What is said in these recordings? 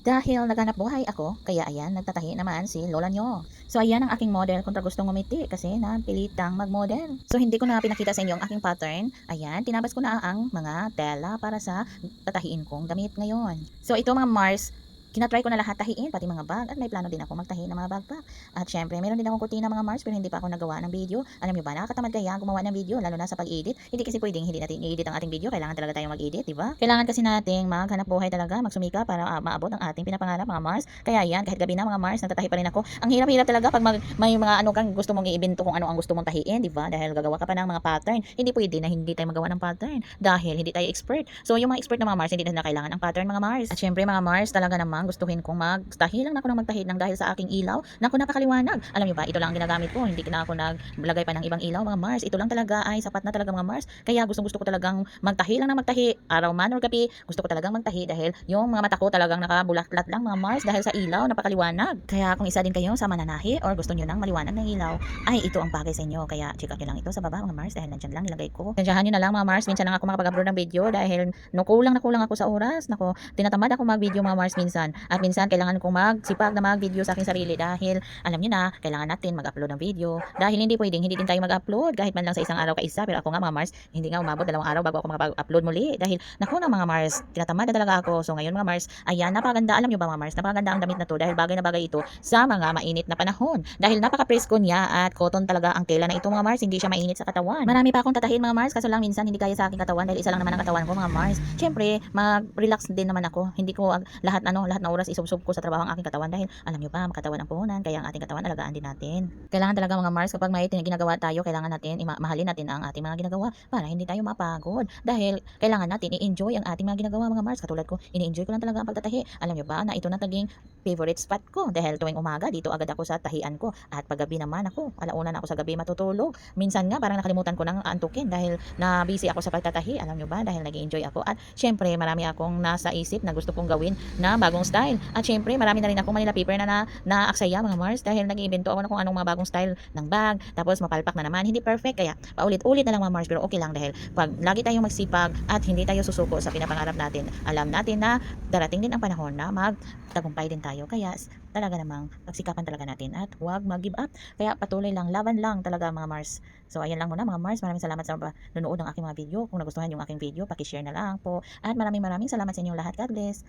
Dahil naghanap buhay ako, kaya ayan, nagtatahi naman si lola nyo. So ayan ang aking model kung gustong ngumiti kasi napilitang mag-model. So hindi ko na pinakita sa inyo ang aking pattern. Ayan, tinabas ko na ang mga tela para sa tatahiin kong damit ngayon. So ito mga Mars, kinatry ko na lahat tahiin, pati mga bag, at may plano din ako magtahi ng mga backpack. At syempre, meron din akong kutina mga Mars, pero hindi pa ako nagawa ng video. Alam nyo ba, nakakatamad kaya gumawa ng video, lalo na sa pag-edit. Hindi kasi pwedeng hindi natin i-edit ang ating video, kailangan talaga tayong mag-edit, di ba? Kailangan kasi nating maghanap buhay talaga, magsumika para ah, maabot ang ating pinapangarap mga Mars. Kaya yan, kahit gabi na mga Mars, nagtatahi pa rin ako. Ang hirap-hirap talaga pag mag, may mga ano kang gusto mong i-ibento kung ano ang gusto mong tahiin, di ba? Dahil gagawa ka pa ng mga pattern. Hindi pwede na hindi tayo magawa ng pattern dahil hindi tayo expert. So yung mga expert na mga Mars, hindi na kailangan ng pattern mga Mars. At syempre mga Mars, talaga namang gustuhin kong magtahi lang ako ng magtahi ng dahil sa aking ilaw. Naku, napakaliwanag. Alam niyo ba, ito lang ang ginagamit ko. Hindi na ako naglagay pa ng ibang ilaw mga Mars. Ito lang talaga ay sapat na talaga mga Mars. Kaya gustong gusto ko talagang magtahi lang na magtahi. Araw man or gabi, gusto ko talagang magtahi dahil yung mga mata ko talagang nakabulatlat lang mga Mars dahil sa ilaw, napakaliwanag. Kaya kung isa din kayo sa mananahi or gusto niyo ng maliwanag na ilaw, ay ito ang bagay sa inyo. Kaya check out nyo lang ito sa baba mga Mars dahil nandyan lang nilagay ko. Tensyahan nyo na lang mga Mars. Minsan lang ako makapag-upload ng video dahil no, kulang na kulang ako sa oras. Nako, tinatamad ako mag-video mga Mars minsan. At minsan kailangan kong magsipag na mag-video sa aking sarili dahil alam niyo na, kailangan natin mag-upload ng video. Dahil hindi pwedeng hindi din tayo mag-upload kahit man lang sa isang araw ka isa. Pero ako nga mga Mars, hindi nga umabot dalawang araw bago ako makapag-upload muli. Dahil naku na mga Mars, tinatamad na talaga ako. So ngayon mga Mars, ayan, napakaganda. Alam niyo ba mga Mars, napakaganda ang damit na to dahil bagay na bagay ito sa mga mainit na panahon. Dahil napaka-presko niya at cotton talaga ang tela na ito mga Mars, hindi siya mainit sa katawan. Marami pa akong tatahin mga Mars, kaso lang minsan hindi kaya sa aking katawan dahil isa lang naman ang katawan ko mga Mars. Siyempre, mag-relax din naman ako. Hindi ko lahat ano, lahat na oras isubsob ko sa trabaho ang aking katawan dahil alam niyo ba, makatawan ang puhunan, kaya ang ating katawan alagaan din natin. Kailangan talaga mga Mars kapag may ginagawa tayo, kailangan natin mahalin natin ang ating mga ginagawa para hindi tayo mapagod. Dahil kailangan natin i-enjoy ang ating mga ginagawa mga Mars. Katulad ko, ini-enjoy ko lang talaga ang pagtatahi. Alam niyo ba na ito na naging favorite spot ko. Dahil tuwing umaga dito agad ako sa tahian ko. At paggabi naman ako alauna na ako sa gabi matutulog. Minsan nga parang nakalimutan ko nang antukin dahil na busy ako sa pagtatahi. Alam nyo ba? Dahil nag enjoy ako. At syempre marami akong nasa isip na gusto kong gawin na bagong style. At syempre marami na rin akong Manila paper na na naaksaya mga Mars. Dahil nag-iimbento ako na kung anong mga bagong style ng bag. Tapos mapalpak na naman. Hindi perfect. Kaya paulit-ulit na lang mga Mars. Pero okay lang dahil pag lagi tayong magsipag at hindi tayo susuko sa pinapangarap natin alam natin na darating din ang panahon na magtagumpay din tayo kaya s- talaga namang pagsikapan talaga natin at huwag mag-give up. Kaya patuloy lang laban lang talaga mga Mars. So ayan lang muna mga Mars maraming salamat sa nanonood ng aking mga video. Kung nagustuhan yung aking video pakishare na lang po. At maraming maraming salamat sa inyong lahat. God bless.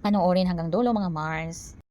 Panoorin hanggang dulo mga Mars